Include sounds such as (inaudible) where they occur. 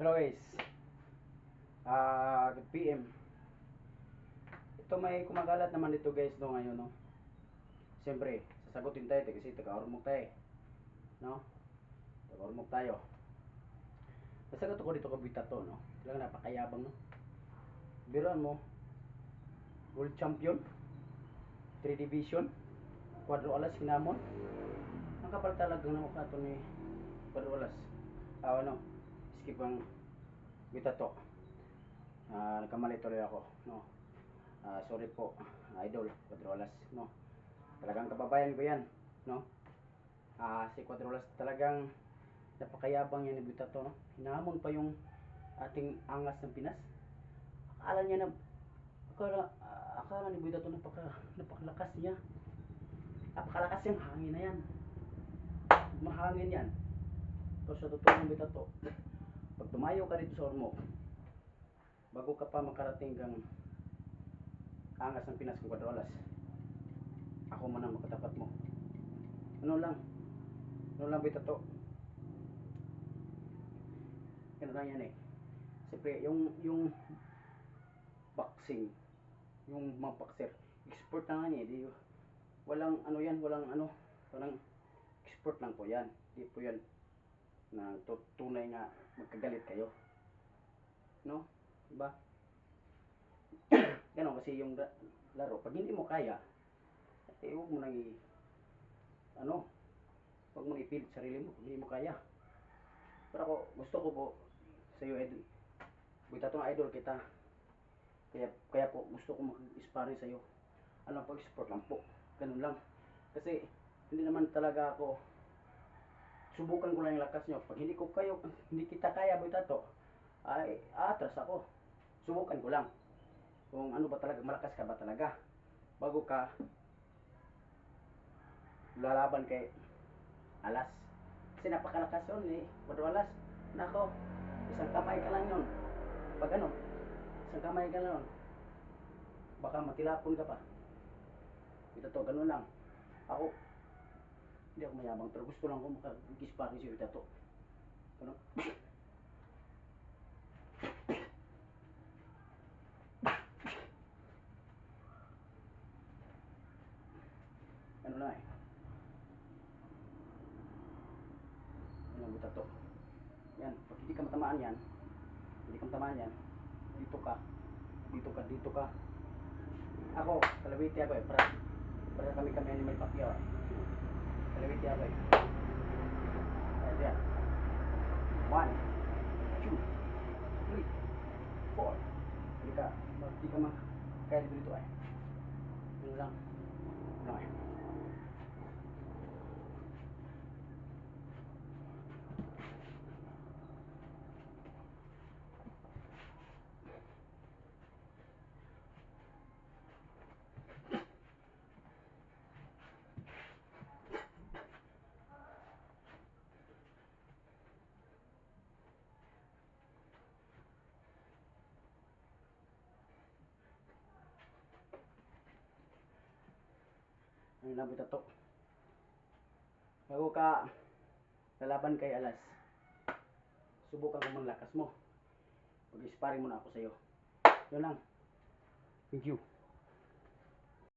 Hello guys. Ah, good PM. Ito may kumagalat naman dito guys no ngayon no. Siyempre, sasagutin tayo kasi taga-ormok tayo. No? Taga-ormok tayo. Nasagot ako dito kabita to no. Talaga napakayabang no. Biruan mo. World champion. 3 division. Quadro alas hinamon. Ang kapal talaga ng mukha to ni Quadro alas. Ah, ano? Skip ang bita to. Ah, nagkamali tuloy ako, no. Ah, sorry po, idol, Quadrolas, no. Talagang kababayan ko 'yan, no. Ah, si Quadrolas talagang napakayabang yan ni bita to, no. Hinamon pa yung ating angas ng Pinas. Akala niya na akala, ah, akala ni Buita to napaka napakalakas niya. Napakalakas yung hangin na yan. Mahangin yan. Pero sa totoo ng Buita to, pag tumayo ka dito sa Ormoc, bago ka pa makarating kang angas ng Pinas kung Quadrolas, ako man ang makatapat mo. Ano lang? Ano lang Buita to? Ano lang yan eh. Siyempre, yung, yung boxing, yung mga export na nga niya, di, walang ano yan, walang ano, walang export lang po yan. Di po yan na tu- tunay nga magkagalit kayo. No? Diba? (coughs) Ganon kasi yung la- laro. Pag hindi mo kaya, eh huwag mo nang i, ano, huwag mo ipilit sarili mo hindi mo kaya. Pero ako, gusto ko po sa iyo, idol. Buta itong idol kita. Kaya, kaya po, gusto ko mag-sparring sa iyo. Ano po, sport lang po. Ganun lang. Kasi, hindi naman talaga ako subukan ko lang yung lakas nyo. Pag hindi ko kayo, hindi kita kaya, buta to, ay, atras ako. Subukan ko lang. Kung ano ba talaga, malakas ka ba talaga. Bago ka lalaban kay alas. Kasi napakalakas yun eh. Puro alas. Nako, isang kamay ka lang yun. Pag ano, isang kamay ka lang yun. Baka matilapon ka pa. Ito to, ganun lang. Ako, hindi ako mayabang pero gusto lang ko makag-sparring siya ito to. Ano? Ano na eh. Ano ang to? Yan, pag hindi ka matamaan yan, hindi ka matamaan yan, dito ka, dito ka, dito ka. Ako, kalawiti ako eh, para, para kami kami animal pakyaw eh. Kalawiti ako eh. Ayan, yan. One, two, three, four. Hindi ka, hindi ka mak, kaya dito dito eh. Ano lang. Ano eh. Ano lang ito to. Bago ka lalaban kay Alas, subukan mo mang lakas mo. Pag-sparring muna ako sa'yo. Yun lang. Thank you.